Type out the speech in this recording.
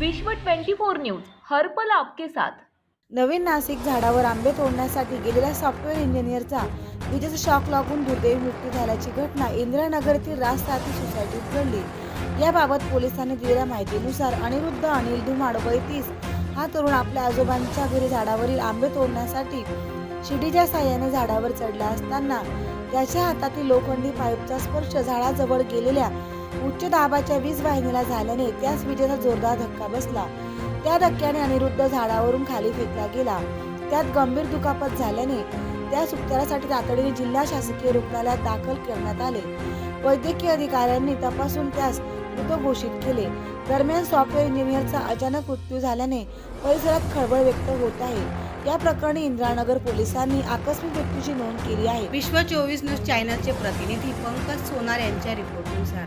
विश्व 24 न्यूज हर्पल आपके साथ. नवीन नाशिक झाडावर आंबे तोडण्यासाठी गेलेल्या सॉफ्टवेअर इंजिनियरचा विजेचा शॉक लागून दुर्दैवी मृत्यू झाल्याची घटना इंदिरानगरतील येथील सोसायटीत घडली. याबाबत पोलिसांनी दिलेल्या माहितीनुसार अनिरुद्ध अनिल धुमाड वय तीस हा तरुण आपल्या आजोबांच्या घरी झाडावरील आंबे तोडण्यासाठी शिडीच्या साह्याने झाडावर चढला असताना त्याच्या हातातील लोखंडी पाईपचा स्पर्श झाडाजवळ गेलेल्या उच्च दाबाच्या वीज वाहिनीला झाल्याने त्याच विजेचा जोरदार धक्का बसला. त्या धक्क्याने अनिरुद्ध झाडावरून खाली फेकला गेला. त्यात गंभीर दुखापत झाल्याने त्यास उपचारासाठी तातडीने जिल्हा शासकीय रुग्णालयात दाखल करण्यात आले. वैद्यकीय अधिकाऱ्यांनी तपासून त्यास मृत घोषित केले. दरम्यान सॉफ्टवेअर इंजिनियरचा अचानक मृत्यू झाल्याने परिसरात खळबळ व्यक्त होत आहे. या प्रकरणी इंदिरानगर पोलिसांनी आकस्मिक मृत्यूची नोंद केली आहे. विश्व चोवीस न्यूज चॅनलचे प्रतिनिधी पंकज सोनार यांच्या रिपोर्टनुसार.